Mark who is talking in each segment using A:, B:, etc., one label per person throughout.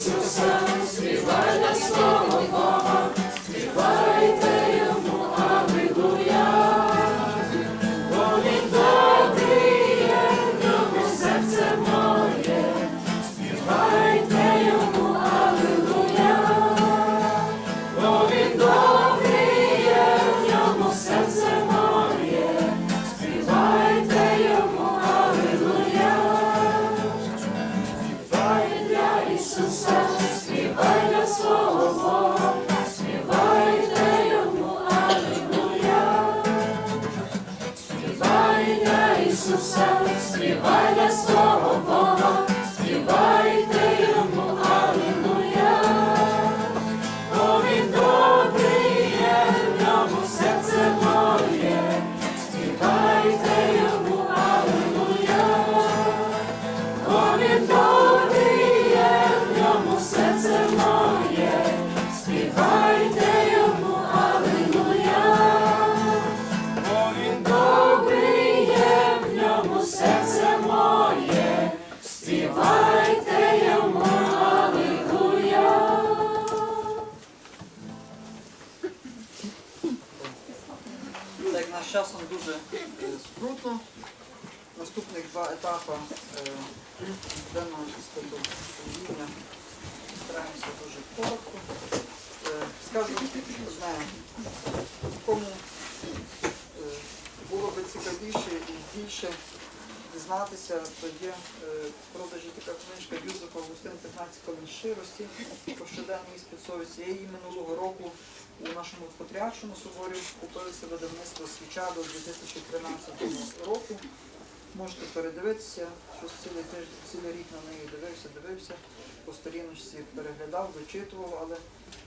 A: Suicide. Так як наш часом дуже е, скрутно. Наступних два етапи е, денного іспиту рівня стараємося дуже коротко. Е, Скажу кому було би цікавіше і більше дізнатися, то є в продажі така книжка Юзефа Августин 15 хвилин щирості щоденний іспит совісті. Я її минулого року у нашому патріаршому соборі купилися видавництво свіча до 2013 року. Можете передивитися, щось цілий тиждень, цілий рік на неї дивився, дивився, по сторіночці переглядав, дочитував, але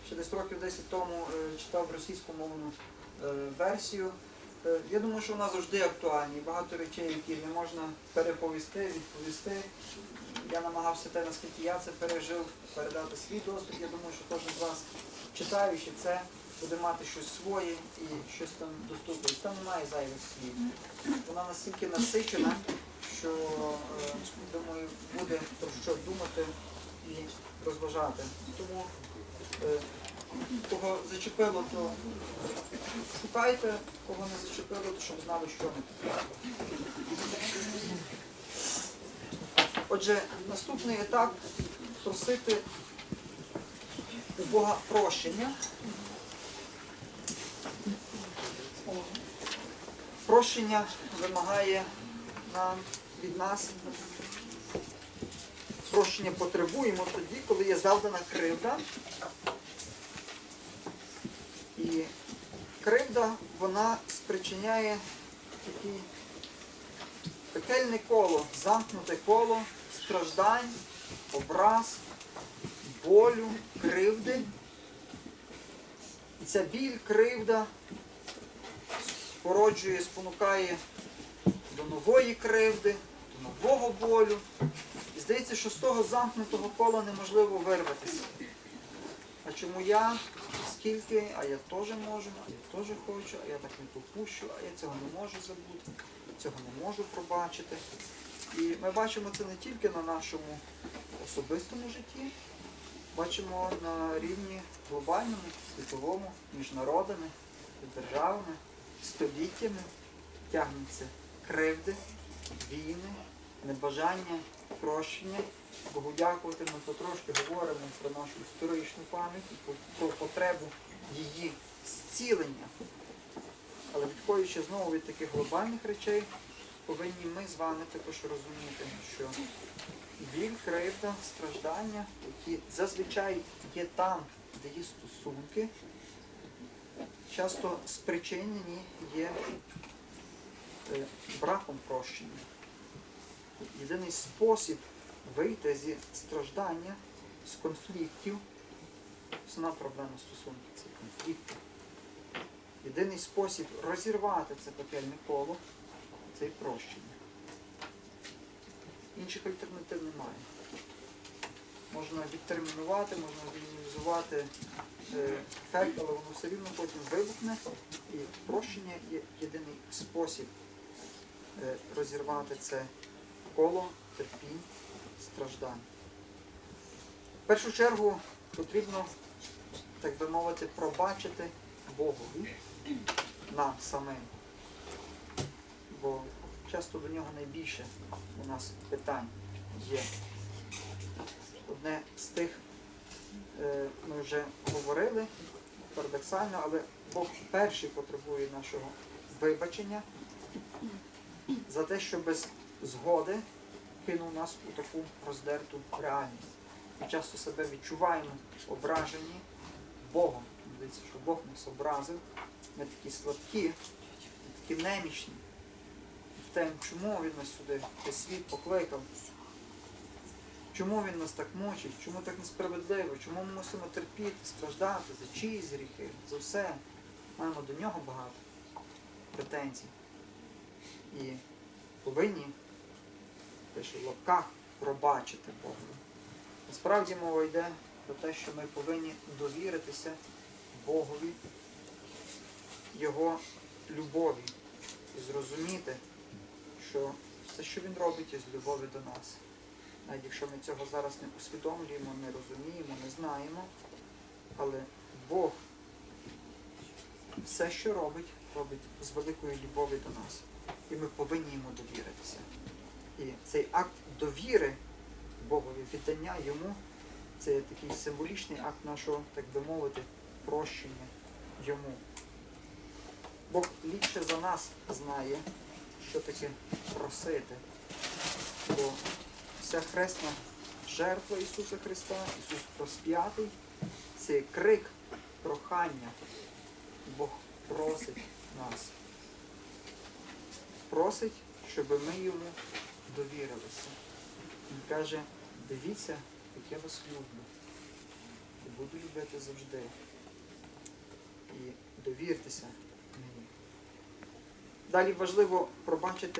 A: ще десь років 10 тому е, читав російськомовну е, версію. Е, Я думаю, що вона завжди актуальна. Багато речей, які не можна переповісти, відповісти. Я намагався те, наскільки я це пережив, передати свій досвід. Я думаю, що кожен з вас, читаючи це, буде мати щось своє і щось там доступне. Там немає зайвих слів. Вона настільки насичена, що е, думаю, буде про що думати і розважати. Тому е, кого зачепило, то шукайте, кого не зачепило, то щоб знали, що не. Отже, наступний етап просити у Бога прощення. Прощення вимагає нам від нас. Прощення потребуємо тоді, коли є завдана кривда. І кривда, вона спричиняє такий пекельне коло, замкнуте коло страждань, образ, болю, кривди. І ця біль, кривда породжує, спонукає до нової кривди, до нового болю. І здається, що з того замкнутого кола неможливо вирватися. А чому я? Скільки? А я теж можу, а я теж хочу, а я так не попущу, а я цього не можу забути, цього не можу пробачити. І ми бачимо це не тільки на нашому особистому житті, бачимо на рівні глобальному, світовому, між народами, державами, століттями тягнуться кривди, війни, небажання, прощення. Богу дякувати, ми потрошки говоримо про нашу історичну пам'ять про потребу її зцілення. Але відходячи знову від таких глобальних речей, повинні ми з вами також розуміти, що біль, кривда, страждання, які зазвичай є там, де є стосунки, часто спричинені є е, браком прощення. Єдиний спосіб вийти зі страждання, з конфліктів, сама проблема стосунків це конфлікти. Єдиний спосіб розірвати це пекельне коло це прощення. Інших альтернатив немає. Можна відтермінувати, можна мінімізувати ефект, але воно все рівно потім вибухне. І прощення є єдиний спосіб е, розірвати це коло терпінь, страждань. В першу чергу потрібно, так би мовити, пробачити Богові нам самим. Бо часто до нього найбільше у нас питань є. Одне з тих, ми вже говорили, парадоксально, але Бог перший потребує нашого вибачення за те, що без згоди кинув нас у таку роздерту реальність. Ми часто себе відчуваємо ображені Богом. Дивіться, що Бог нас образив. Ми такі слабкі, такі немічні. В тем, чому він нас сюди, цей світ покликав. Чому він нас так мучить? Чому так несправедливо? Чому ми мусимо терпіти, страждати за чиїсь гріхи, за все? Маємо до нього багато претензій. І повинні, пише в лапках, пробачити Богу. Насправді мова йде про те, що ми повинні довіритися Богові, Його любові і зрозуміти, що все, що Він робить, є з любові до нас. Навіть якщо ми цього зараз не усвідомлюємо, не розуміємо, не знаємо, але Бог все, що робить, робить з великої любові до нас. І ми повинні йому довіритися. І цей акт довіри Богові, віддання йому, це такий символічний акт нашого, так би мовити, прощення йому. Бог ліпше за нас знає, що таке просити. Бо вся хресна жертва Ісуса Христа, Ісус розп'ятий, це крик прохання. Бог просить нас. Просить, щоб ми йому довірилися. Він каже, дивіться, як я вас люблю. І буду любити завжди. І довіртеся мені. Далі важливо пробачити